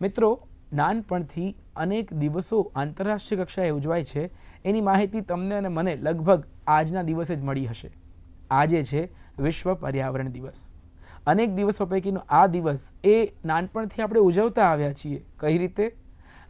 મિત્રો, નાનપણથી અનેક દિવસો આંતરરાષ્ટ્રીય કક્ષાએ ઉજવાય છે. એની માહિતી તમને અને મને લગભગ આજના દિવસે જ મળી હશે. આજે છે વિશ્વ પર્યાવરણ દિવસ. અનેક દિવસો પૈકીનો આ દિવસ એ નાનપણથી આપણે ઉજવતા આવ્યા છીએ. કઈ રીતે?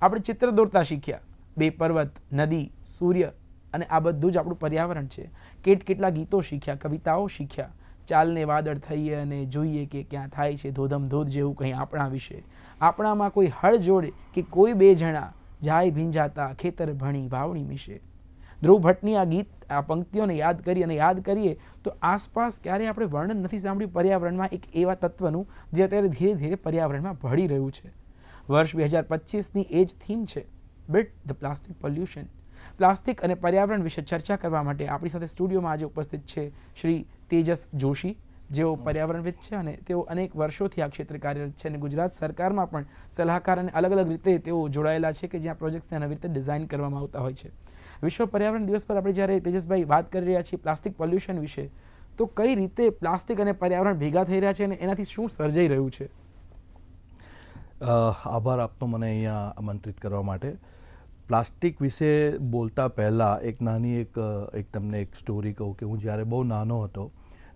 આપણે ચિત્ર દોરતા શીખ્યા. બે પર્વત, નદી, સૂર્ય અને આ બધું જ આપણું પર્યાવરણ છે. કેટ કેટલા ગીતો શીખ્યા, કવિતાઓ શીખ્યા. ચાલને વાદળ થઈએ અને જોઈએ કે ક્યાં થાય છે ધોધમ ધોધ જેવું કંઈ આપણા વિશે. આપણામાં કોઈ હળ જોડે કે કોઈ બે જણા જાય ભીંજાતા ખેતર ભણી વાવણી મિશે ધ્રુવ ભટ્ટની આ ગીત, આ પંક્તિઓને યાદ કરી અને યાદ કરીએ તો આસપાસ ક્યારેય આપણે વર્ણન નથી સાંભળ્યું પર્યાવરણમાં એક એવા તત્વનું જે અત્યારે ધીરે ધીરે પર્યાવરણમાં ભળી રહ્યું છે. વર્ષ બે હજાર પચીસની એ જ થીમ છે beat the plastic pollution. Plastic અને પર્યાવરણ વિશે ચર્ચા કરવા માટે આપણી સાથે સ્ટુડિયોમાં આજે ઉપસ્થિત છે શ્રી તેજસ જોશી. જેઓ પર્યાવરણવિદ છે અને તેઓ અનેક વર્ષોથી આ ક્ષેત્રે કાર્યરત છે અને ગુજરાત સરકારમાં પણ સલાહકાર અને અલગ અલગ રીતે તેઓ જોડાયેલા છે કે જ્યાં પ્રોજેક્ટ્સને નવી રીતે ડિઝાઇન કરવામાં આવતા હોય છે. વિશ્વ પર્યાવરણ દિવસ પર આપણે જ્યારે તેજસભાઈ વાત કરી રહ્યા છીએ પ્લાસ્ટિક પોલ્યુશન વિશે તો કઈ રીતે પ્લાસ્ટિક અને પર્યાવરણ ભેગા થઈ રહ્યા છે અને એનાથી શું સર્જાઈ રહ્યું છે? આભાર આપનો મને અહીંયા આમંત્રિત કરવા માટે. પ્લાસ્ટિક વિશે બોલતા પહેલાં એક નાની એક એક તમને એક સ્ટોરી કહું કે હું જ્યારે બહુ નાનો હતો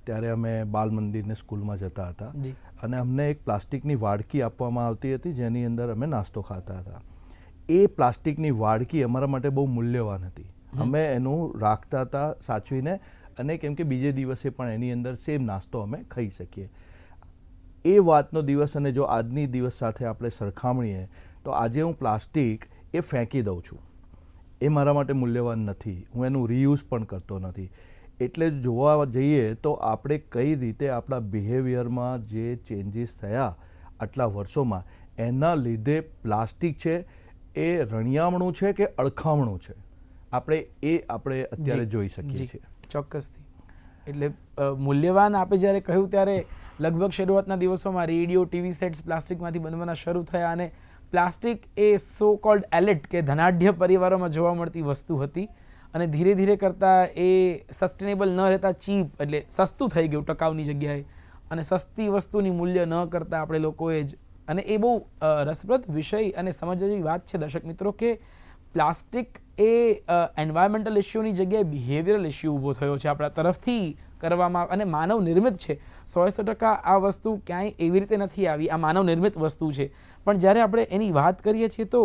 ત્યારે અમે બાલ મંદિરને સ્કૂલમાં જતા હતા. અને અમને એક પ્લાસ્ટિકની વાડકી આપવામાં આવતી હતી જેની અંદર અમે નાસ્તો ખાતા હતા. એ પ્લાસ્ટિકની વાડકી અમારા માટે બહુ મૂલ્યવાન હતી. અમે એનું રાખતા હતા સાચવીને અને કેમ કે બીજે દિવસે પણ એની અંદર સેમ નાસ્તો અમે ખાઈ શકીએ. એ વાતનો દિવસ અને જો આજની દિવસ સાથે આપણે સરખામણીએ તો આજે હું પ્લાસ્ટિક એ ફેંકી દઉં છું. એ મારા માટે મૂલ્યવાન નથી. હું એનું રીયુઝ પણ કરતો નથી. એટલે જોવા જઈએ તો આપણે કઈ રીતે આપણા બિહેવિયરમાં જે ચેન્જીસ થયા આટલા વર્ષોમાં એના લીધે પ્લાસ્ટિક છે એ રણિયામણું છે કે અળખામણું છે? આપણે એ આપણે અત્યારે જોઈ શકીએ છીએ. ચોક્કસથી. એટલે મૂલ્યવાન આપે જ્યારે કહ્યું ત્યારે લગભગ શરૂઆતના દિવસોમાં રેડિયો ટીવી સેટ્સ પ્લાસ્ટિકમાંથી બનવાના શરૂ થયા અને પ્લાસ્ટિક એ સો કોલ્ડ એલેટ કે ધનાઢ્ય પરિવારોમાં જોવા મળતી વસ્તુ હતી અને ધીરે ધીરે કરતાં એ સસ્ટેનેબલ ન રહેતા ચીપ એટલે સસ્તું થઈ ગયું ટકાઉની જગ્યાએ અને સસ્તી વસ્તુની મૂલ્ય ન કરતાં આપણે લોકોએ જ અને એ બહુ રસપ્રદ વિષય અને સમજવા જેવી વાત છે દર્શક મિત્રો કે પ્લાસ્ટિક એ એન્વાયરમેન્ટલ ઇસ્યુની જગ્યાએ બિહેવિયરલ ઇસ્યુ ઊભો થયો છે આપણા તરફથી કરવામાં અને માનવ નિર્મિત છે. સો સો ટકા આ વસ્તુ ક્યાંય એવી રીતે નથી આવી. આ માનવ નિર્મિત વસ્તુ છે. પણ જ્યારે આપણે એની વાત કરીએ છીએ તો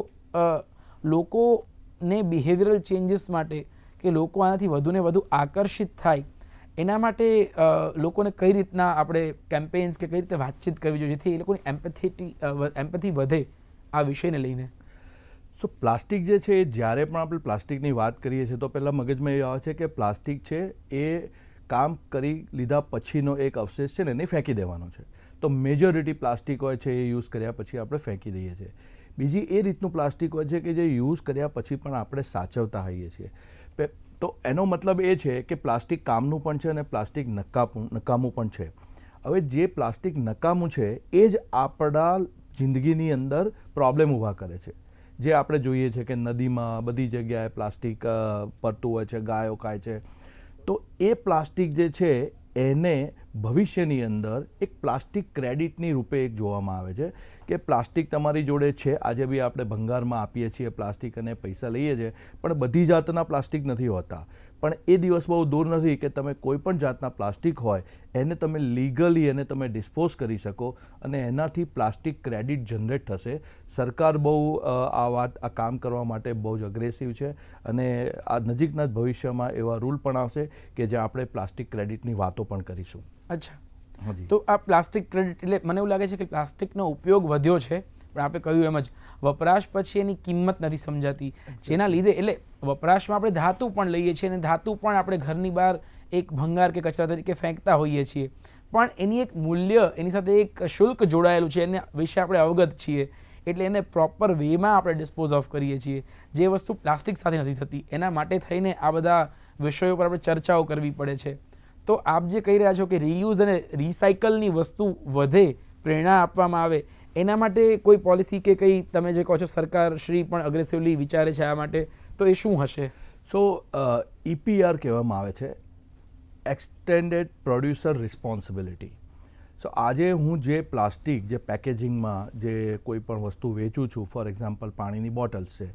લોકોને બિહેવિયરલ ચેન્જીસ માટે કે લોકો આનાથી વધુને વધુ આકર્ષિત થાય, એના માટે લોકોને કઈ રીતના આપણે કેમ્પેન્સ કે કઈ રીતે વાતચીત કરવી જોઈએ જેથી એ લોકોની એમ્પેથી એમ્પેથી વધે આ વિષયને લઈને? સો પ્લાસ્ટિક જે છે, એ જ્યારે પણ આપણે પ્લાસ્ટિકની વાત કરીએ છીએ, તો પહેલાં મગજમાં એ આવે છે કે પ્લાસ્ટિક છે, એ કામ કરી લીધા પછીનો એક અવશેષ છે ને, એને ફેંકી દેવાનો છે. તો મેજોરિટી પ્લાસ્ટિક હોય છે, એ યુઝ કર્યા પછી આપણે ફેંકી દઈએ છીએ. બીજી એ રીતનું પ્લાસ્ટિક હોય છે કે જે યુઝ કર્યા પછી પણ આપણે સાચવતા હોઈએ છીએ. તો એનો મતલબ એ છે કે પ્લાસ્ટિક કામનું પણ છે અને પ્લાસ્ટિક નકામું નકામું પણ છે. હવે જે પ્લાસ્ટિક નકામું છે, એ જ આપણા જિંદગીની અંદર પ્રોબ્લેમ ઊભા કરે છે. જે આપણે જોઈએ છે કે નદીમાં બધી જગ્યાએ પ્લાસ્ટિક પડતું હોય છે, ગાયો ખાય છે. તો એ પ્લાસ્ટિક જે છે, એને ભવિષ્યની અંદર એક પ્લાસ્ટિક ક્રેડિટની રૂપે એક જોવામાં આવે છે કે પ્લાસ્ટિક તમારી જોડે છે, આજે બી આપણે ભંગારમાં આપીએ છીએ પ્લાસ્ટિક અને પૈસા લઈએ છીએ, પણ બધી જાતના પ્લાસ્ટિક નથી હોતા. પણ એ દિવસ બહુ દૂર નથી કે તમે કોઈ પણ જાતના પ્લાસ્ટિક હોય એને તમે લીગલી એને તમે ડિસ્પોઝ કરી શકો અને એનાથી પ્લાસ્ટિક ક્રેડિટ જનરેટ થશે. સરકાર બહુ આ વાત આ કામ કરવા માટે બહુ જ અગ્રેસિવ છે અને આ નજીકના જ ભવિષ્યમાં એવા રૂલ પણ આવશે કે જ્યાં આપણે પ્લાસ્ટિક ક્રેડિટની વાતો પણ કરીશું. અચ્છા. હાજી તો આ પ્લાસ્ટિક ક્રેડિટ એટલે મને એવું લાગે છે કે પ્લાસ્ટિકનો ઉપયોગ વધ્યો છે. આપણે કહ્યું એમ જ. વપરાશ પછી એની કિંમત નથી સમજાતી. જેના લીધે એટલે વપરાશમાં આપણે ધાતુ પણ લઈએ છીએ અને ધાતુ પણ આપણે ઘરની બહાર એક ભંગાર કે કચરા તરીકે ફેંકતા હોઈએ છીએ. પણ એની એક મૂલ્ય, એની સાથે એક શુલ્ક જોડાયેલું છે, એના વિશે આપણે અવગત છીએ. એટલે એને પ્રોપર વેમાં આપણે ડિસ્પોઝ ઓફ કરીએ છીએ. જે વસ્તુ પ્લાસ્ટિક સાથે નથી થતી. એના માટે થઈને આ બધા વિષયો પર આપણે ચર્ચાઓ કરવી પડે છે. તો આપ જે કહી રહ્યા છો કે રીયુઝ અને રિસાયકલની વસ્તુ વધે પ્રેરણા આપવામાં આવે, એના માટે કોઈ પોલિસી કે કંઈ તમે જે કહો છો સરકાર શ્રી પણ અગ્રેસિવલી વિચારે છે આ માટે, તો એ શું હશે? સો ઈપીઆર કહેવામાં આવે છે એક્સટેન્ડેડ પ્રોડ્યુસર રિસ્પોન્સિબિલિટી સો આજે હું જે પ્લાસ્ટિક, જે પેકેજિંગમાં જે કોઈ પણ વસ્તુ વેચું છું ફોર એક્ઝામ્પલ પાણીની બોટલ્સ છે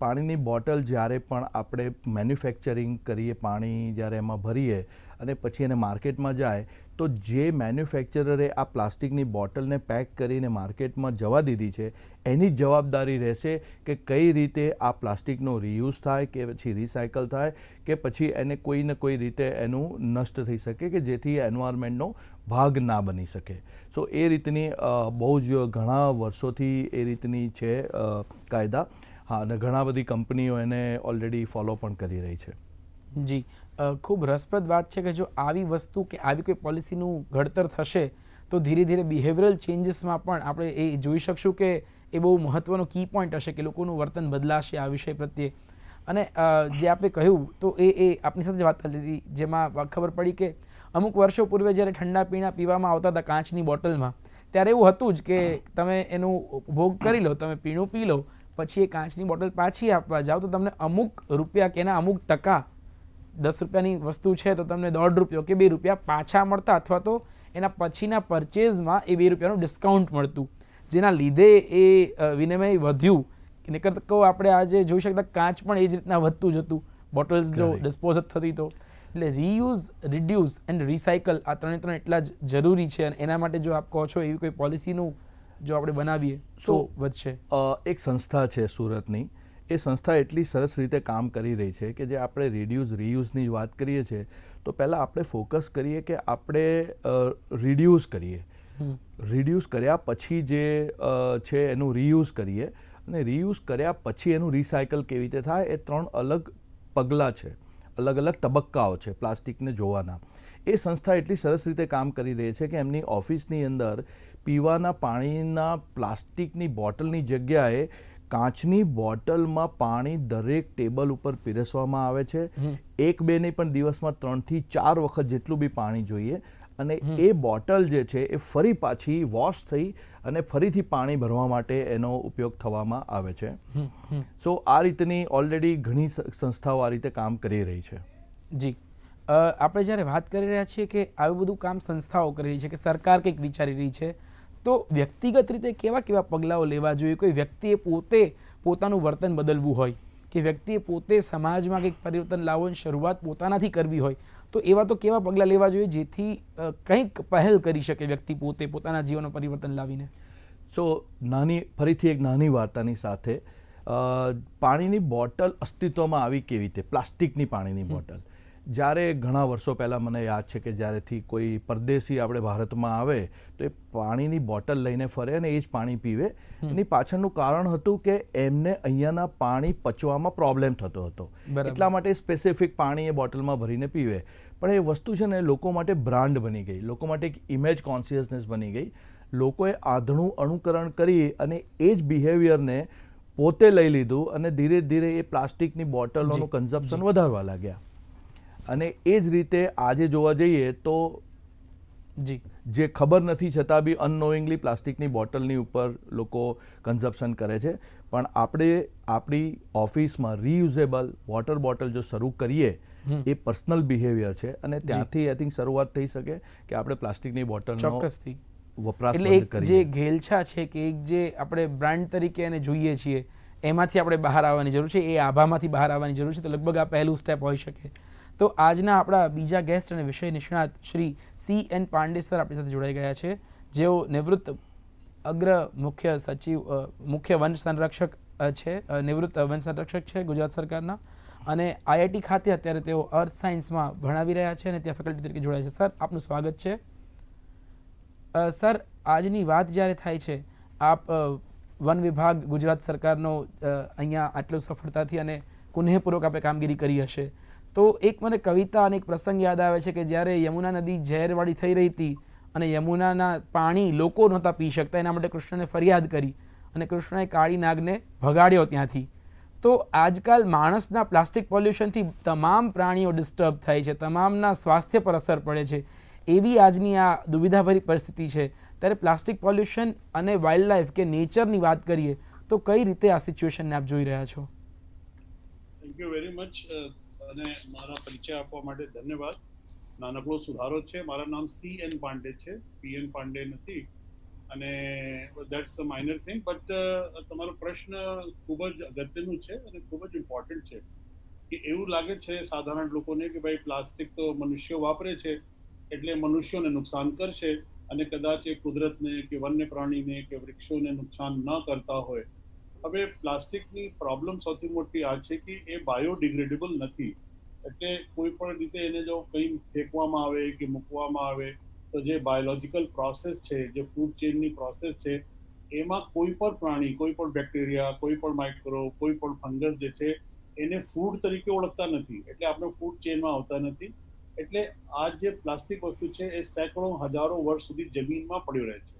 પાણીની બોટલ જ્યારે પણ આપણે મેન્યુફેક્ચરિંગ કરીએ, પાણી જ્યારે એમાં ભરીએ અને પછી એને માર્કેટમાં જાય, તો જે મેન્યુફેક્ચરરે આ પ્લાસ્ટિકની બોટલને પેક કરીને માર્કેટમાં જવા દીધી છે, એની જવાબદારી રહેશે કે કઈ રીતે આ પ્લાસ્ટિકનો રિયુઝ થાય, કે પછી રિસાયકલ થાય, કે પછી એને કોઈ ને કોઈ રીતે એનું નષ્ટ થઈ શકે, કે જેથી એન્વાયરમેન્ટનો ભાગ ના બની શકે. સો એ રીતની બહુ જ ઘણા વર્ષોથી એ રીતની છે કાયદા. હા, અને ઘણા બધી કંપનીઓ એને ઓલરેડી ફોલો પણ કરી રહી છે. જી ખૂબ રસપ્રદ વાત છે કે જો આવી વસ્તુ કે આવી કોઈ પોલિસીનું ઘડતર થશે, તો ધીરે ધીરે બિહેવિયરલ ચેન્જીસમાં પણ આપણે એ જોઈ શકશું કે એ બહુ મહત્વનો કી પોઈન્ટ હશે કે લોકોનું વર્તન બદલાશે આ વિષય પ્રત્યે. અને જે આપણે કહ્યું, તો એ એ આપની સાથે વાત કરી હતી, જેમાં ખબર પડી કે અમુક વર્ષો પૂર્વે જ્યારે ઠંડા પીણા પીવામાં આવતા હતા કાચની બોટલમાં, ત્યારે એવું હતું જ કે તમે એનું ઉપભોગ કરી લો, તમે પીણું પી લો પછી એ કાચની બોટલ પાછી આપવા જાઓ તો તમને અમુક રૂપિયા કે એના અમુક ટકા દસ રૂપિયાની વસ્તુ છે તો તમને દોઢ રૂપિયો કે બે રૂપિયા પાછા મળતા અથવા તો એના પછીના પરચેઝમાં એ બે રૂપિયાનું ડિસ્કાઉન્ટ મળતું. જેના લીધે એ વિનિમય વધ્યું. નહીતર કહો આપણે આજે જોઈ શકતા કાચ પણ એ જ રીતના વધતું જતું. બોટલ્સ જો. ડિસ્પોઝ થતી તો. એટલે રીયુઝ રિડ્યુસ એન્ડ રિસાયકલ આ ત્રણે ત્રણ એટલા જ જરૂરી છે અને એના માટે જો આપ કહો છો એવી કોઈ પોલિસીનું જો આપણે બનાવીએ તો વધશે. એક સંસ્થા છે સુરતની. એ સંસ્થા એટલી સરસ રીતે કામ કરી રહી છે કે જે આપણે રિડ્યુઝ રિયુઝની વાત કરીએ છીએ તો પહેલાં આપણે ફોકસ કરીએ કે આપણે રિડ્યુસ કરીએ. રિડ્યુસ કર્યા પછી જે છે એનું રીયુઝ કરીએ અને રીયુઝ કર્યા પછી એનું રિસાયકલ કેવી રીતે થાય એ ત્રણ અલગ પગલાં છે. અલગ અલગ તબક્કાઓ છે પ્લાસ્ટિકને જોવાના. એ સંસ્થા એટલી સરસ રીતે કામ કરી રહી છે કે એમની ઓફિસની અંદર પીવાના પાણીના પ્લાસ્ટિકની બોટલની જગ્યાએ કાચની બોટલમાં પાણી દરેક ટેબલ ઉપર પીરસવામાં આવે છે. એક બે નહીં પણ દિવસમાં ત્રણથી ચાર વખત જેટલું બી પાણી જોઈએ. અને એ બોટલ જે છે એ ફરી પાછી વોશ થઈ અને ફરીથી પાણી ભરવા માટે એનો ઉપયોગ થવામાં આવે છે. સો આ રીતની ઓલરેડી ઘણી સંસ્થાઓ આ રીતે કામ કરી રહી છે. જી. આપણે જ્યારે વાત કરી રહ્યા છીએ કે આવું બધું કામ સંસ્થાઓ કરી રહી છે કે સરકાર કંઈક વિચારી રહી છે તો વ્યક્તિગત રીતે કેવા કેવા પગલાઓ લેવા જોઈએ? કોઈ વ્યક્તિએ પોતે પોતાનું વર્તન બદલવું હોય કે વ્યક્તિએ પોતે સમાજમાં કંઈક પરિવર્તન લાવવાની શરૂઆત પોતાનાથી કરવી હોય તો એવા તો કેવા પગલાં લેવા જોઈએ જેથી કંઈક પહેલ કરી શકે વ્યક્તિ પોતે પોતાના જીવનમાં પરિવર્તન લાવીને? સો નાની ફરીથી એક નાની વાર્તાની સાથે પાણીની બોટલ અસ્તિત્વમાં આવી કેવી રીતે? પ્લાસ્ટિકની પાણીની બોટલ. જ્યારે ઘણા વર્ષો પહેલાં મને યાદ છે કે જ્યારેથી કોઈ પરદેશી આપણે ભારતમાં આવે તો એ પાણીની બોટલ લઈને ફરે અને એ જ પાણી પીવે. એની પાછળનું કારણ હતું કે એમને અહીંયાના પાણી પચવામાં પ્રોબ્લેમ થતો હતો. એટલા માટે સ્પેસિફિક પાણી એ બોટલમાં ભરીને પીવે. પણ એ વસ્તુ છે ને લોકો માટે બ્રાન્ડ બની ગઈ. લોકો માટે એક ઇમેજ કોન્સિયસનેસ બની ગઈ. લોકોએ આધણું અનુકરણ કરી અને એ જ બિહેવિયરને પોતે લઈ લીધું અને ધીરે ધીરે એ પ્લાસ્ટિકની બોટલોનું કન્ઝપ્શન વધારવા લાગ્યા. અને એ જ રીતે આજે જોવા જઈએ તો જી. જે ખબર નથી છતાં બી અનનોઈંગલી પ્લાસ્ટિકની બોટલની ઉપર લોકો કન્ઝપ્શન કરે છે. પણ આપણે આપણી ઓફિસમાં રીયુઝેબલ વોટર બોટલ જો શરૂ કરીએ એ પર્સનલ બિહેવિયર છે અને ત્યાંથી આઈ થિંક શરૂઆત થઈ શકે કે આપણે પ્લાસ્ટિકની બોટલ ચોક્કસથી. વપરાશ એટલે એક જે ઘેલછા છે કે એક જે આપણે બ્રાન્ડ તરીકે એને જોઈએ છીએ એમાંથી આપણે બહાર આવવાની જરૂર છે એ આભામાંથી બહાર આવવાની જરૂર છે. તો લગભગ આ પહેલું સ્ટેપ હોઈ શકે. તો આજના આપણા બીજા ગેસ્ટ અને વિષય નિષ્ણાત Shri C N Pandey sir આપણી સાથે જોડાઈ ગયા છે. જેઓ નિવૃત્ત અગ્ર મુખ્ય સચિવ મુખ્ય વન સંરક્ષક છે. નિવૃત્ત વન સંરક્ષક છે ગુજરાત સરકારના. અને આઈઆઈટી ખાતે અત્યારે તેઓ અર્થ સાયન્સમાં ભણાવી રહ્યા છે અને ત્યાં ફેકલ્ટી તરીકે જોડાયા છે. સર, આપનું સ્વાગત છે. સર, આજની વાત જ્યારે થાય છે, આપ વન વિભાગ ગુજરાત સરકારનો અહીંયા આટલો સફળતાથી અને કુનેહપૂર્વક આપણે કામગીરી કરી હશે. તો એક મને કવિતા અને એક પ્રસંગ યાદ આવે છે કે જ્યારે યમુના નદી ઝેરવાળી થઈ રહી હતી અને યમુનાના પાણી લોકો નહોતા પી શકતા, એના માટે કૃષ્ણને ફરિયાદ કરી અને કૃષ્ણએ કાળી નાગને ભગાડ્યો ત્યાંથી. તો આજકાલ માણસના પ્લાસ્ટિક પોલ્યુશનથી તમામ પ્રાણીઓ ડિસ્ટર્બ થાય છે, તમામના સ્વાસ્થ્ય પર અસર પડે છે. એવી આજની આ દુવિધાભરી પરિસ્થિતિ છે. ત્યારે પ્લાસ્ટિક પોલ્યુશન અને વાઇલ્ડ લાઈફ કે નેચરની વાત કરીએ તો કઈ રીતે આ સિચ્યુએશનને આપ જોઈ રહ્યા છો? થેન્ક યુ વેરી મચ અને મારા પરિચય આપવા માટે ધન્યવાદ. નાનકડો સુધારો છે. મારા નામ સી એન પાંડે છે. પી એન પાંડે નથી. અને that's a minor thing but તમારો પ્રશ્ન ખૂબ જ અગત્યનું છે અને ખૂબ જ ઇમ્પોર્ટન્ટ છે. કે એવું લાગે છે સાધારણ લોકોને કે ભાઈ પ્લાસ્ટિક તો મનુષ્યો વાપરે છે, એટલે મનુષ્યોને નુકસાન કરશે અને કદાચ એ કુદરતને કે વન્ય પ્રાણીને કે વૃક્ષોને નુકસાન ન કરતા હોય. હવે પ્લાસ્ટિકની પ્રોબ્લેમ સૌથી મોટી આ છે કે એ બાયોડિગ્રેડેબલ નથી. એટલે કોઈ પણ રીતે એને જો કંઈ ફેંકવામાં આવે કે મૂકવામાં આવે, તો જે બાયોલોજીકલ પ્રોસેસ છે, જે ફૂડ ચેનની પ્રોસેસ છે, એમાં કોઈ પણ પ્રાણી, કોઈ પણ બેક્ટેરિયા કોઈ પણ માઇક્રો કોઈ પણ ફંગસ જે છે, એને ફૂડ તરીકે ઓળખતા નથી. એટલે આપણે ફૂડ ચેનમાં આવતા નથી. એટલે આ જે પ્લાસ્ટિક વસ્તુ છે, એ સેંકડો, હજારો વર્ષ સુધી જમીનમાં પડ્યો રહે છે.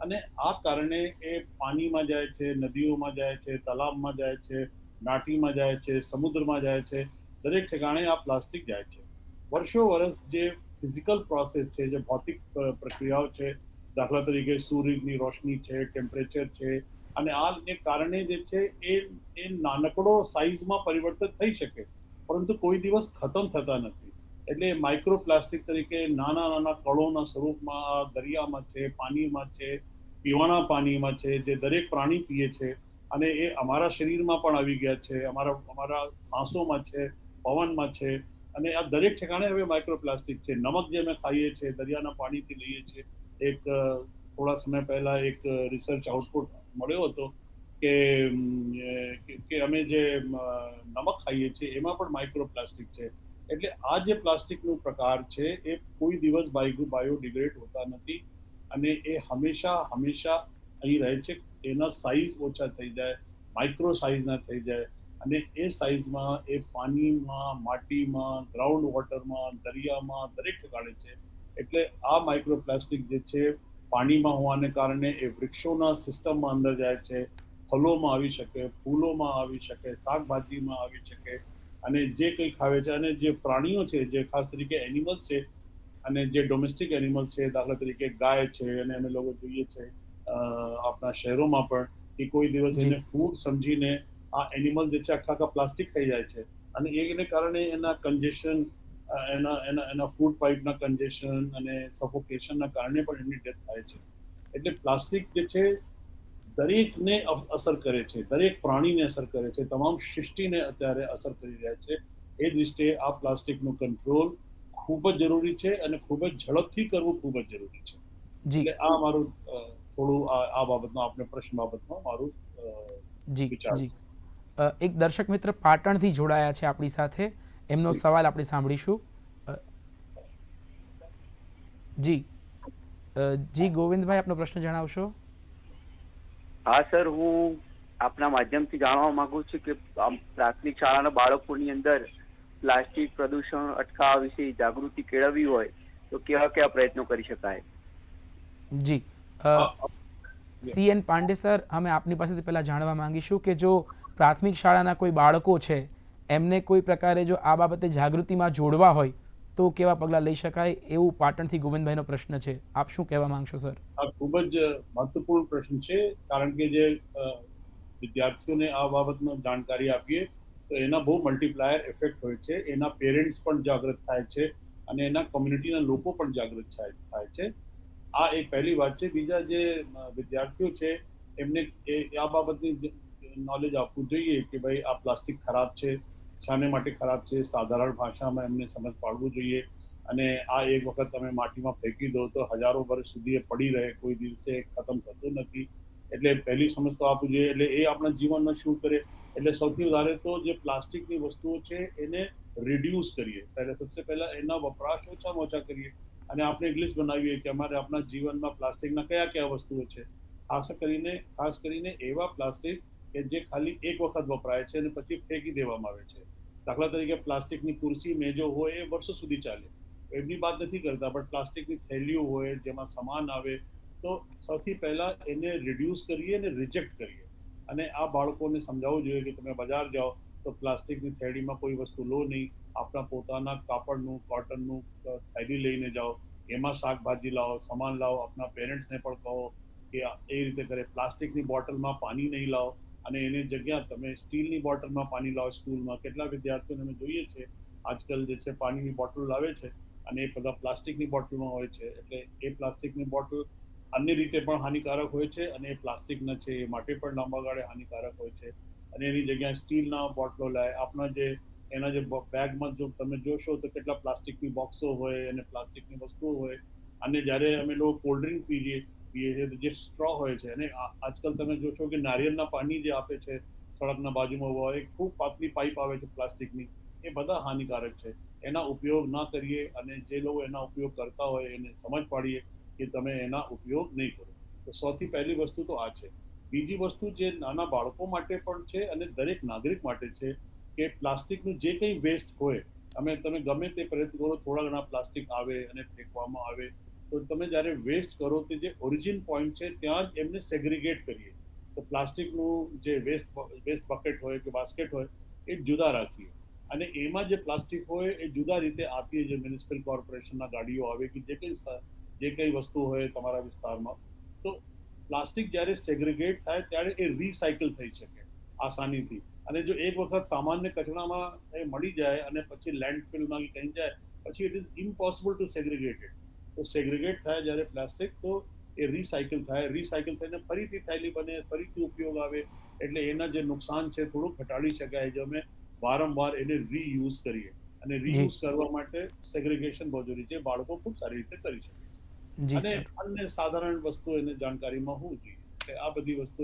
અને આ કારણે એ પાણીમાં જાય છે, નદીઓમાં જાય છે, તલાબમાં જાય છે, નાટીમાં જાય છે, સમુદ્રમાં જાય છે. દરેક ઠેકાણે આ પ્લાસ્ટિક જાય છે. વર્ષો વર્ષ જે ફિઝિકલ પ્રોસેસ છે, જે ભૌતિક પ્રક્રિયાઓ છે, દાખલા તરીકે સૂર્યની રોશની છે, ટેમ્પરેચર છે, અને આને કારણે જે છે એ એ નાનકડો સાઇઝમાં પરિવર્તન થઈ શકે. પરંતુ કોઈ દિવસ ખતમ થતા નથી. એટલે માઇક્રો પ્લાસ્ટિક તરીકે નાના નાના કળોના સ્વરૂપમાં દરિયામાં છે, પાણીમાં છે, પીવાના પાણીમાં છે, જે દરેક પ્રાણી પીએ છે, અને એ અમારા શરીરમાં પણ આવી ગયા છે, અમારા અમારા સાંસોમાં છે પવનમાં છે. અને આ દરેક ઠેકાણે હવે માઇક્રો પ્લાસ્ટિક છે. નમક જે અમે ખાઈએ છીએ, દરિયાના પાણીથી લઈએ છીએ, એક થોડા સમય પહેલા એક રિસર્ચ આઉટપુટ મળ્યો હતો કે કે- અમે જે નમક ખાઈએ છીએ, એમાં પણ માઇક્રો પ્લાસ્ટિક છે. એટલે આ જે પ્લાસ્ટિકનો પ્રકાર છે, એ કોઈ દિવસ બાયો બાયોડિગ્રેડ હોતા નથી અને એ હંમેશા હંમેશા અહીં રહે છે. એના સાઇઝ ઓછા થઈ જાય માઇક્રો સાઇઝના થઈ જાય. અને એ સાઇઝમાં એ પાણીમાં માટીમાં ગ્રાઉન્ડ વોટરમાં દરિયામાં દરેક ઠેકાણે છે. એટલે આ માઇક્રોપ્લાસ્ટિક જે છે પાણીમાં હોવાને કારણે એ વૃક્ષોના સિસ્ટમમાં અંદર જાય છે ફલોમાં આવી શકે ફૂલોમાં આવી શકે શાકભાજીમાં આવી શકે અને જે કંઈ ખાવે છે અને જે પ્રાણીઓ છે જે ખાસ તરીકે એનિમલ્સ છે અને જે ડોમેસ્ટિક એનિમલ્સ છે દાખલા તરીકે ગાય છે અને અમે લોકો જોઈએ છે આપણા શહેરોમાં પણ કે કોઈ દિવસ એને ફૂડ સમજીને આ એનિમલ જે છે આખા આખા પ્લાસ્ટિક થઈ જાય છે. અને એને કારણે એના કન્જેશન એના એના એના ફૂડ પાઇપના કન્જેશન અને સફોકેશનના કારણે પણ એમની ડેથ થાય છે. એટલે પ્લાસ્ટિક જે છે દરેકને અસર કરે છે. દરેક પ્રાણીને અસર કરે છે. તમામ સૃષ્ટિને અત્યારે અસર કરી રહ્યા છે. એ દૃષ્ટિએ આ પ્લાસ્ટિકનું કંટ્રોલ ખૂબ જ જરૂરી છે અને ખૂબ જ ઝડપથી કરવું ખૂબ જ જરૂરી છે. એટલે આ મારું થોડું આ બાબતનો આપણે પ્રશ્ન બાબતમાં મારું વિચાર અ, એક દર્શક મિત્ર પાટણથી જોડાયા છે આપણી સાથે. એમનો સવાલ આપણે સાંભળીશું. જી. જી ગોવિંદભાઈ આપનો પ્રશ્ન જણાવશો? હા સર હું આપના માધ્યમથી જાણવા માંગુ છું કે પ્રાથમિક શાળાના બાળકોની અંદર પ્લાસ્ટિક પ્રદૂષણ અટકાવવા વિશે જાગૃતિ કેળવવી હોય તો કેવા કેવા પ્રયત્નો કરી શકાય? જી. સી એન પાંડે સર અમે આપની પાસેથી પહેલા જાણવા માંગીશું કે જો પ્રાથમિક શાળાના કોઈ બાળકો છે, એમને કોઈ પ્રકારે જો આ બાબતે જાગૃતિમાં જોડવા હોય, તો કેવા પગલાં લઈ શકાય એવું પાટણથી ગોવિંદભાઈનો પ્રશ્ન છે? આપ શું કહેવા માંગશો, સર? આ ખૂબ જ મહત્વપૂર્ણ પ્રશ્ન છે, કારણ કે જે વિદ્યાર્થીઓને આ બાબતનો જાણકારી આપીએ, તો એના બહુ મલ્ટીપ્લાયર ઇફેક્ટ હોય છે. એના પેરેન્ટ્સ પણ જાગૃત થાય છે અને એના કોમ્યુનિટીના લોકો પણ જાગૃત થાય છે. આ એક પહેલી વાત છે. બીજા જે વિદ્યાર્થીઓ છે, એમને એ, આ બાબતની નોલેજ આપવું જોઈએ કે ભાઈ આ પ્લાસ્ટિક ખરાબ છે, શાને માટે ખરાબ છે, સાધારણ ભાષામાં એમને સમજ પાડવું જોઈએ. અને આ એક વખત તમે માટીમાં ફેંકી દો તો હજારો વર્ષ સુધી એ પડી રહે, કોઈ દિવસે ખતમ થતું નથી. એટલે પહેલી સમજ તો આપવું જોઈએ, એટલે એ આપણા જીવનમાં શું કરે? એટલે સૌથી વધારે તો જે પ્લાસ્ટિકની વસ્તુઓ છે એને રિડ્યુસ કરીએ. પહેલે સૌથી પહેલા એના વપરાશ ઓછામાં ઓછા કરીએ. અને આપણે એક લિસ્ટ બનાવીએ કે અમારે આપણા જીવનમાં પ્લાસ્ટિકના કયા કયા વસ્તુઓ છે. ખાસ કરીને ખાસ કરીને એવા પ્લાસ્ટિક કે જે ખાલી એક વખત વપરાય છે અને પછી ફેંકી દેવામાં આવે છે. દાખલા તરીકે પ્લાસ્ટિકની ખુરશી મેજો હોય એ વર્ષો સુધી ચાલે. એમની વાત નથી કરતા, પણ પ્લાસ્ટિકની થેલીઓ હોય, જેમાં સામાન આવે, તો સૌથી પહેલા એને રિડ્યુસ કરીએ અને રિજેક્ટ કરીએ. અને આ બાળકોને સમજાવવું જોઈએ કે તમે બજાર જાઓ, તો પ્લાસ્ટિકની થેલીમાં કોઈ વસ્તુ લો નહીં. આપણા પોતાના કાપડનું, કોટનનું થેલી લઈને જાઓ. એમાં શાકભાજી લાવો, સામાન લાવો. આપણા પેરેન્ટ્સને પણ કહો કે એ રીતે કરે. પ્લાસ્ટિકની બોટલમાં પાણી નહીં લાવો. અને એની જગ્યા તમે સ્ટીલની બોટલમાં પાણી લાવો સ્કૂલમાં કેટલા વિદ્યાર્થીઓને અમે જોઈએ છે, આજકાલ જે છે પાણીની બોટલ લાવે છે અને એ બધા પ્લાસ્ટિકની બોટલમાં હોય છે. એટલે એ પ્લાસ્ટિકની બોટલ અન્ય રીતે પણ હાનિકારક હોય છે અને એ પ્લાસ્ટિકના છે એ માટે પણ લાંબા ગાળે હાનિકારક હોય છે. અને એની જગ્યાએ સ્ટીલના બોટલો લાય. આપણા જે, એના જે બેગમાં જો તમે જોશો તો કેટલા પ્લાસ્ટિકની બોક્સો હોય અને પ્લાસ્ટિકની વસ્તુઓ હોય. અને જ્યારે અમે લોકો કોલ્ડ ડ્રિંક પીએ પીએ છીએ જે સ્ટ્રો હોય છે, અને આજકાલ તમે જોશો કે નારિયેળના પાણી જે આપે છે, સડકના બાજુમાં હોય એક ખૂબ પાતળી પાઇપ આવે છે પ્લાસ્ટિકની, એ બધા હાનિકારક છે. એના ઉપયોગ ના કરીએ અને જે લોકો એના ઉપયોગ કરતા હોય, એને સમજ પાડીએ કે તમે એના ઉપયોગ નહીં કરો. તો સૌથી પહેલી વસ્તુ તો આ છે. બીજી વસ્તુ જે નાના બાળકો માટે પણ છે અને દરેક નાગરિક માટે છે કે પ્લાસ્ટિકનું જે કંઈ વેસ્ટ હોય, અમે, તમે ગમે તે પ્રયત્ન કરો, થોડા ઘણા પ્લાસ્ટિક આવે અને ફેંકવામાં આવે તો તમે જ્યારે વેસ્ટ કરો તે જે ઓરિજિન પોઈન્ટ છે, ત્યાં જ એમને સેગ્રિગેટ કરીએ. તો પ્લાસ્ટિકનું જે વેસ્ટ વેસ્ટ બકેટ હોય કે બાસ્કેટ હોય, એ જુદા રાખીએ. અને એમાં જે પ્લાસ્ટિક હોય, એ જુદા રીતે આપીએ જે મ્યુનિસિપલ કોર્પોરેશનના ગાડીઓ આવે કે જે કંઈ જે કંઈ વસ્તુ હોય તમારા વિસ્તારમાં. તો પ્લાસ્ટિક જ્યારે સેગ્રિગેટ થાય ત્યારે એ રિસાયકલ થઈ શકે આસાનીથી. અને જો એક વખત સામાન્ય કચરામાં એ મળી જાય અને પછી લેન્ડફિલમાં કંઈ જાય, પછી it is impossible to segregate it તો સેગ્રિગેટ થાય જ્યારે પ્લાસ્ટિક તો એ રિસાયકલ થાય. રિસાયકલ થઈને ફરીથી થેલી બને ફરીથી ઉપયોગ આવે. એટલે એના જે નુકસાન છે થોડું ઘટાડી શકાય જો અમે વારંવાર એને રીયુઝ કરીએ. અને રીયુઝ કરવા માટે સેગ્રિગેશન બહુ જરૂરી છે. બાળકો ખૂબ સારી રીતે કરી શકે અને અન્ય સાધારણ વસ્તુ એને જાણકારીમાં હોવું જોઈએ. એટલે આ બધી વસ્તુ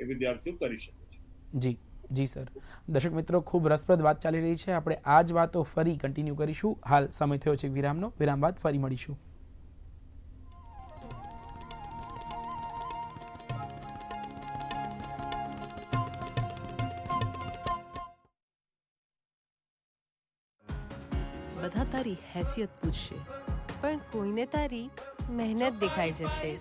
એ વિદ્યાર્થીઓ કરી શકે છે. જી. જી સર. દર્શક મિત્રો, ખૂબ રસપ્રદ વાત ચાલી રહી છે. આપણે આ જ વાતો ફરી કન્ટિન્યુ કરીશું. હાલ સમય થયો છે વિરામનો. વિરામ બાદ ફરી મળીશું. બધા તારી હેસિયત પૂછશે, પણ કોઈને તારી મહેનત દેખાઈ જશે.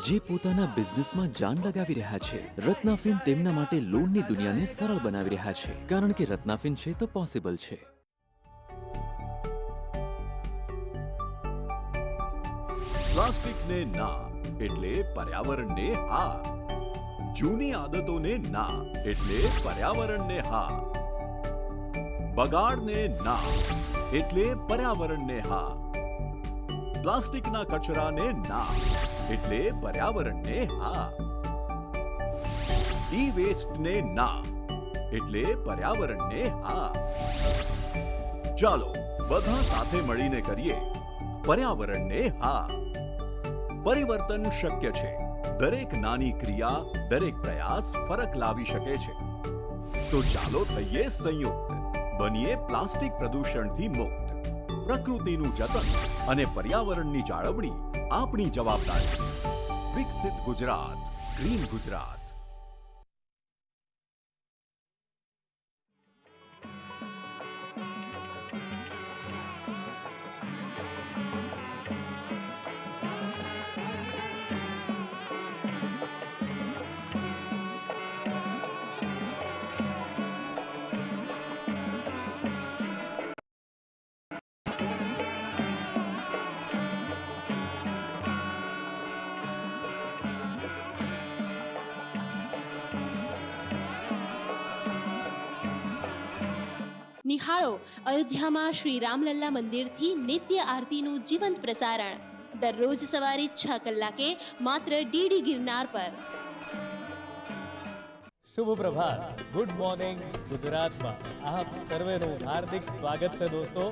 જે પોતાના બિઝનેસમાં જાન લગાવી રહ્યા છે. રત્નાફિન તેમના માટે લોનની દુનિયાને સરળ બનાવી રહ્યા છે. કારણ કે રત્નાફિન છે તો પોસિબલ છે. પ્લાસ્ટિકને ના એટલે પર્યાવરણને હા. જૂની આદતોને ના એટલે પર્યાવરણને હા. બગાડને ના એટલે પર્યાવરણને હા. પ્લાસ્ટિકના કચરાને ના એટલે પર્યાવરણને હા. ઈ વેસ્ટને ના. એટલે પર્યાવરણને હા. ચાલો, બધા સાથે મળીને કરીએ. પર્યાવરણને હા. પરિવર્તન શક્ય છે. દરેક નાની ક્રિયા, દરેક પ્રયાસ ફરક લાવી શકે છે. તો ચાલો થઈએ સંયુક્ત. બનીએ પ્લાસ્ટિક પ્રદૂષણથી મુક્ત. પ્રકૃતિનું જતન અને પર્યાવરણની જાળવણી. આપણી જવાબદારી. વિકસિત ગુજરાત ગ્રીન ગુજરાત. નિહાળો. અયોધ્યામાં શ્રી રામલલ્લા મંદિરથી નિત્ય આરતીનું જીવંત પ્રસારણ. દરરોજ સવારે છ કલાકે માત્ર ડીડી ગિરનાર પર. શુભ પ્રભાત. ગુડ મોર્નિંગ ગુજરાતમાં. આપ સર્વેનું હાર્દિક સ્વાગત છે દોસ્તો.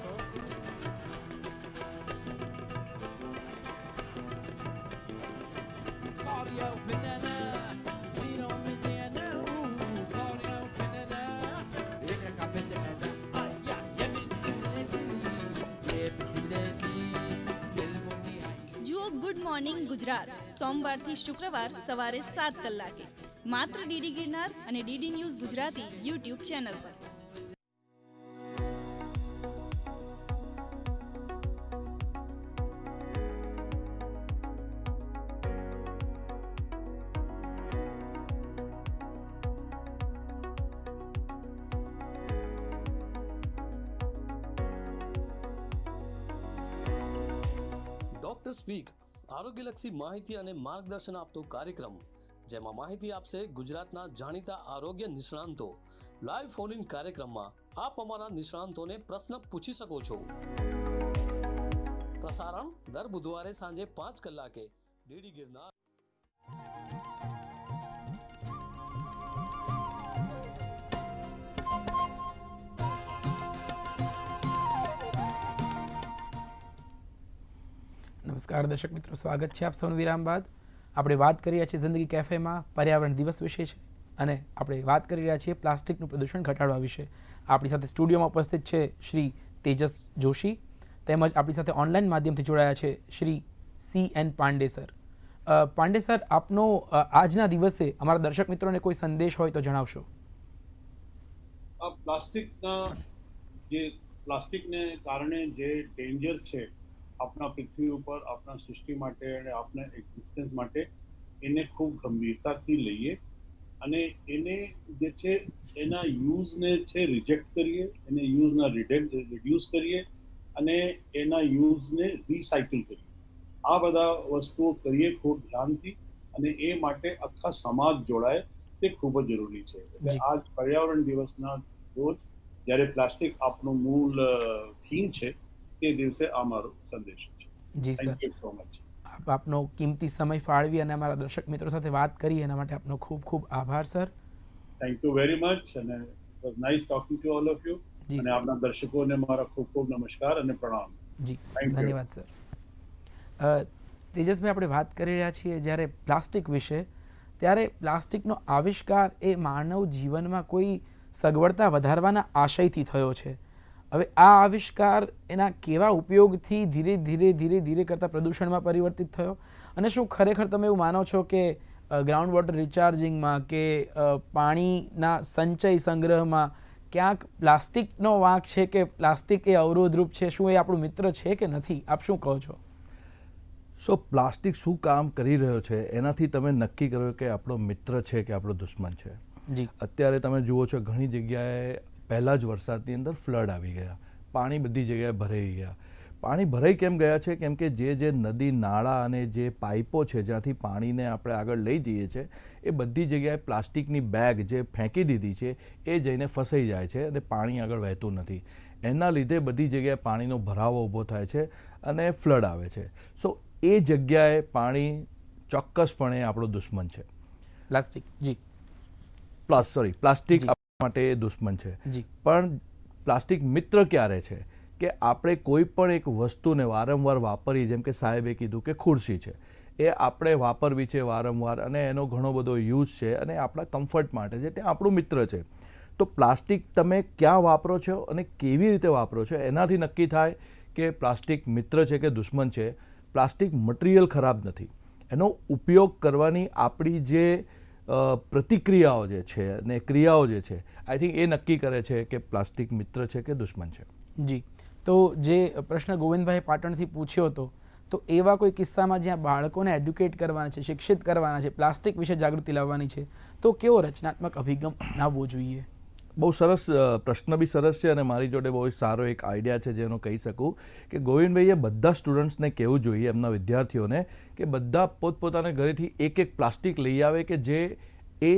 Good morning Gujarat. સોમવારથી શુક્રવાર સવારે સાત કલાકે. માત્ર ડીડી ગિરનાર અને DD news Gujarati YouTube channel પર. આરોગ્યલક્ષી માહિતી અને માર્ગદર્શન આપતો કાર્યક્રમ, જેમાં માહિતી આપશે ગુજરાતના જાણીતા આરોગ્ય નિષ્ણાંતો. લાઈવ ફોન ઇન કાર્યક્રમમાં આપ અમારા નિષ્ણાંતોને પ્રશ્ન પૂછી શકો છો. પ્રસારણ દર બુધવારે સાંજે પાંચ કલાકે. ડીડી ગિરનાર નમસ્કાર, દર્શક મિત્રો, સ્વાગત છે આપ સૌનું વિરામ બાદ. આપણે વાત કરી રહ્યા છીએ જિંદગી કેફેમાં, પર્યાવરણ દિવસ વિશે છે, અને આપણે વાત કરી રહ્યા છીએ પ્લાસ્ટિકનું પ્રદૂષણ ઘટાડવા વિશે. આપણી સાથે સ્ટુડિયોમાં ઉપસ્થિત છે શ્રી તેજસ જોશી, તેમજ આપણી સાથે ઓનલાઈન માધ્યમથી જોડાયા છે Shri C N Pandey sir. Pandey sir, આપનો આજના દિવસે અમારા દર્શક મિત્રોને કોઈ સંદેશ હોય તો જણાવશો? પ્લાસ્ટિકના જે, પ્લાસ્ટિકને કારણે જે ડેન્જર છે આપણા પૃથ્વી ઉપર આપણા સૃષ્ટિ માટે અને આપણા એક્ઝિસ્ટન્સ માટે એને ખૂબ ગંભીરતાથી લઈએ અને એને જે છે એના યુઝને છે રિજેક્ટ કરીએ એને યુઝના રિડ્યુસ કરીએ અને એના યુઝને રિસાયકલ કરીએ. આ બધા વસ્તુઓ કરીએ ખૂબ ધ્યાનથી અને એ માટે આખા સમાજ જોડાય તે ખૂબ જ જરૂરી છે. એટલે આજ પર્યાવરણ દિવસના રોજ જ્યારે પ્લાસ્ટિક આપણું મૂળ થીમ છે તે દિવસે આ મારો સંદેશ છે. જી સર સો મચ આપનો કિંમતી સમય ફાળવી અને અમારા દર્શક મિત્રો સાથે વાત કરી એના માટે આપનો ખૂબ ખૂબ આભાર sir thank you very much અને was nice talking to all of you અને આપના દર્શકોને મારા ખૂબ ખૂબ નમસ્કાર અને પ્રણામ. જી ધન્યવાદ સર તેજસભાઈ આપણે વાત કરી રહ્યા છીએ જ્યારે પ્લાસ્ટિક વિશે. ત્યારે પ્લાસ્ટિકનો આવિષ્કાર એ માનવ જીવનમાં કોઈ સગવડતા વધારવાના આશયથી થયો છે. હવે આ આવિષ્કાર એના કેવા ઉપયોગથી ધીરે ધીરે ધીરે ધીરે કરતાં પ્રદૂષણમાં પરિવર્તિત થયો? અને શું ખરેખર તમે એવું માનો છો કે ગ્રાઉન્ડ વોટર રિચાર્જિંગમાં કે પાણીના સંચય સંગ્રહમાં ક્યાંક પ્લાસ્ટિકનો વાંક છે કે પ્લાસ્ટિક એ અવરોધરૂપ છે? શું એ આપણું મિત્ર છે કે નથી? આપ શું કહો છો? સો પ્લાસ્ટિક શું કામ કરી રહ્યો છે? એનાથી તમે નક્કી કરો કે આપણો મિત્ર છે કે આપણો દુશ્મન છે? જી. અત્યારે તમે જુઓ છો ઘણી જગ્યાએ પહેલાં જ વરસાદની અંદર ફ્લડ આવી ગયા. પાણી બધી જગ્યાએ ભરાઈ ગયા. પાણી ભરાઈ કેમ ગયા છે? કેમ કે જે જે નદી નાળા અને જે પાઇપો છે જ્યાંથી પાણીને આપણે આગળ લઈ જઈએ છીએ એ બધી જગ્યાએ પ્લાસ્ટિકની બેગ જે ફેંકી દીધી છે એ જઈને ફસાઈ જાય છે અને પાણી આગળ વહેતું નથી. એના લીધે બધી જગ્યાએ પાણીનો ભરાવો ઊભો થાય છે અને ફ્લડ આવે છે. સો એ જગ્યાએ પાણી ચોક્કસપણે આપણો દુશ્મન છે. પ્લાસ્ટિક જી. પ્લાસ સોરી પ્લાસ્ટિક જી. એ માટે દુશ્મન છે. પણ પ્લાસ્ટિક મિત્ર ક્યારે છે? કે આપણે કોઈ પણ એક વસ્તુને વારંવાર વાપરી જેમ કે સાહેબે કીધું કે ખુરશી છે. એ આપણે વાપરવી છે વારંવાર અને એનો ઘણો બધો યુઝ છે અને આપણા કમ્ફર્ટ માટે છે. તે આપણું મિત્ર છે. તો પ્લાસ્ટિક તમે ક્યાં વાપરો છો અને કેવી રીતે વાપરો છો? એનાથી નક્કી થાય કે પ્લાસ્ટિક મિત્ર છે કે દુશ્મન છે? પ્લાસ્ટિક મટીરિયલ ખરાબ નથી. એનો ઉપયોગ કરવાની આપણી જે પ્રતિક્રિયાઓ જે છે અને ક્રિયાઓ જે છે આઈ થિંક એ નક્કી કરે છે કે પ્લાસ્ટિક મિત્ર છે કે દુશ્મન છે. જી. તો જે પ્રશ્ન ગોવિંદભાઈ પાટણથી પૂછ્યો હતો, તો એવા કોઈ કિસ્સામાં જ્યાં બાળકોને એડ્યુકેટ કરવાના છે, શિક્ષિત કરવાના છે, પ્લાસ્ટિક વિશે જાગૃતિ લાવવાની છે, તો કેવો રચનાત્મક અભિગમ અપનાવવો જોઈએ? બહુ સરસ પ્રશ્ન બી સરસ છે અને મારી જોડે બહુ સારો એક આઈડિયા છે જેનો કહી શકું કે ગોવિંદભાઈએ બધા સ્ટુડન્ટ્સને કહેવું જોઈએ, એમના વિદ્યાર્થીઓને, કે બધા પોતપોતાના ઘરેથી એક એક પ્લાસ્ટિક લઈ આવે કે જે એ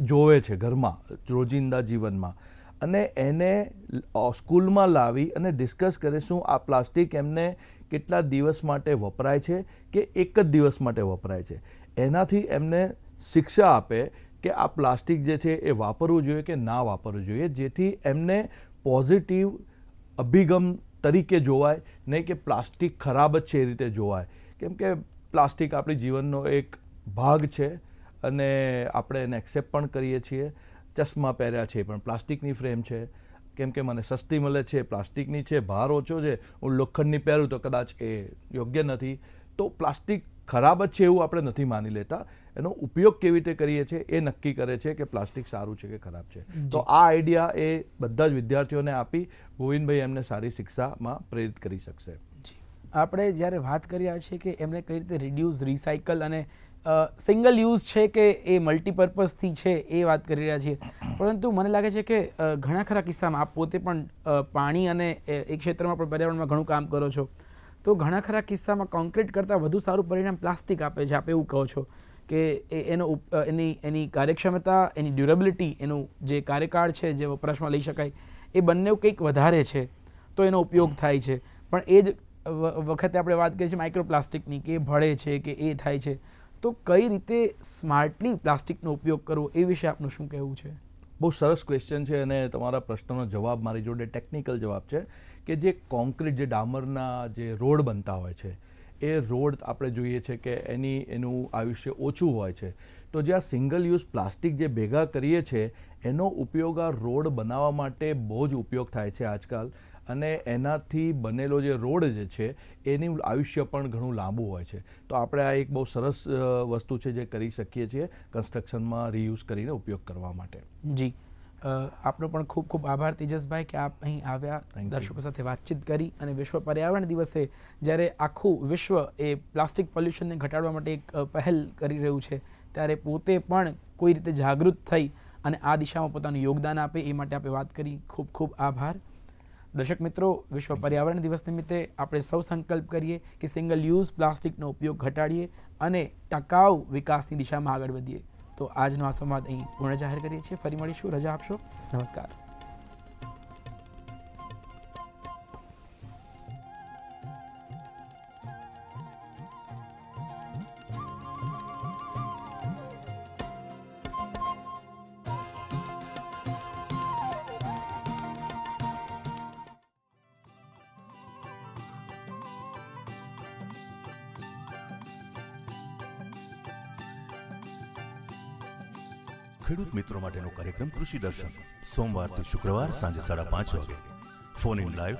જોવે છે ઘરમાં, રોજિંદા જીવનમાં. અને એને સ્કૂલમાં લાવી અને ડિસ્કસ કરે શું આ પ્લાસ્ટિક એમને કેટલા દિવસ માટે વપરાય છે, કે એક જ દિવસ માટે વપરાય છે. એનાથી એમને શિક્ષા આપે કે આ પ્લાસ્ટિક જે છે એ વાપરવું જોઈએ કે ના વાપરવું જોઈએ, જેથી એમને પોઝિટિવ અભિગમ તરીકે જોવાય, નહીં કે પ્લાસ્ટિક ખરાબ જ છે એ રીતે જોવાય. કેમ કે પ્લાસ્ટિક આપણી જીવનનો એક ભાગ છે અને આપણે એને એક્સેપ્ટ પણ કરીએ છીએ. ચશ્મા પહેર્યા છે પણ પ્લાસ્ટિકની ફ્રેમ છે. કેમ કે મને સસ્તી મળે છે, પ્લાસ્ટિકની છે, ભાર ઓછો છે, હું લોખંડની પહેરું તો કદાચ એ યોગ્ય નથી. તો પ્લાસ્ટિક ખરાબ જ છે એવું આપણે નથી માની લેતા. એનો ઉપયોગ કેવી રીતે કરીએ છીએ એ નક્કી કરે છે કે પ્લાસ્ટિક સારું છે કે ખરાબ છે. તો આ આઈડિયા એ બધા જ વિદ્યાર્થીઓને આપી ગોવિંદભાઈ એમને સારી શિક્ષામાં પ્રેરિત કરી શકશે. આપણે જ્યારે વાત કરી રહ્યા છીએ કે એમને કઈ રીતે રિડ્યુસ રિસાયકલ અને સિંગલ યુઝ છે કે એ મલ્ટીપર્પઝથી છે એ વાત કરી રહ્યા છીએ. પરંતુ મને લાગે છે કે ઘણા ખરા કિસ્સામાં આપ પોતે પણ પાણી અને એ એ ક્ષેત્રમાં પણ પર્યાવરણમાં ઘણું કામ કરો છો. તો ઘણા ખરા કિસ્સામાં કોન્ક્રીટ કરતાં વધુ સારું પરિણામ પ્લાસ્ટિક આપે છે. આપ એવું કહો છો કે એનો એની એની કાર્યક્ષમતા, એની ડ્યુરેબિલિટી એનું જે કાર્યકાળ છે, જે વપરાશમાં લઈ શકાય, એ બંને કંઈક વધારે છે, તો એનો ઉપયોગ થાય છે. પણ એ જ વખતે આપણે વાત કરીએ છીએ માઇક્રોપ્લાસ્ટિકની કે ભળે છે કે એ થાય છે. તો કઈ રીતે સ્માર્ટલી પ્લાસ્ટિકનો ઉપયોગ કરવો એ વિશે આપનું શું કહેવું છે? બહુ સરસ ક્વેશ્ચન છે અને તમારા પ્રશ્નનો જવાબ મારી જોડે ટેકનિકલ જવાબ છે કે જે કોન્ક્રીટ જે ડામરના જે રોડ બનતા હોય છે, એ રોડ આપણે જોઈએ છે કે એની, એનું આયુષ્ય ઓછું હોય છે. તો જે આ સિંગલ યુઝ પ્લાસ્ટિક જે ભેગા કરીએ છીએ એનો ઉપયોગ આ રોડ બનાવવા માટે બહુ જ ઉપયોગ થાય છે આજકાલ. અને એનાથી બનેલો જે રોડ જે છે એનું આયુષ્ય પણ ઘણું લાંબુ હોય છે. તો આપણે આ એક બહુ સરસ વસ્તુ છે જે કરી શકીએ છીએ કન્સ્ટ્રક્શનમાં રીયુઝ કરીને ઉપયોગ કરવા માટે. જી. આપનો પણ ખૂબ ખૂબ આભાર તેજસભાઈ કે આપ અહીં આવ્યા. દર્શકો સાથે વાતચીત કરી અને વિશ્વ પર્યાવરણ દિવસે જ્યારે આખું વિશ્વ એ પ્લાસ્ટિક પોલ્યુશનને ઘટાડવા માટે એક પહેલ કરી રહ્યું છે ત્યારે પોતે પણ કોઈ રીતે જાગૃત થઈ અને આ દિશામાં પોતાનું યોગદાન આપે એ માટે આપણે વાત કરી. ખૂબ ખૂબ આભાર. દર્શક મિત્રો વિશ્વ પર્યાવરણ દિવસ નિમિત્તે આપણે સૌ સંકલ્પ કરીએ કે સિંગલ યુઝ પ્લાસ્ટિકનો ઉપયોગ ઘટાડીએ અને ટકાઉ વિકાસની દિશામાં આગળ વધીએ. તો આજનો આ સંવાદ અહીં પૂર્ણ જાહેર કરીએ છીએ. ફરી મળીશું. રજા આપશો. નમસ્કાર. કૃષિ દર્શન સોમવારથી શુક્રવાર સાંજે સાડા પાંચ વાગે. Phone in live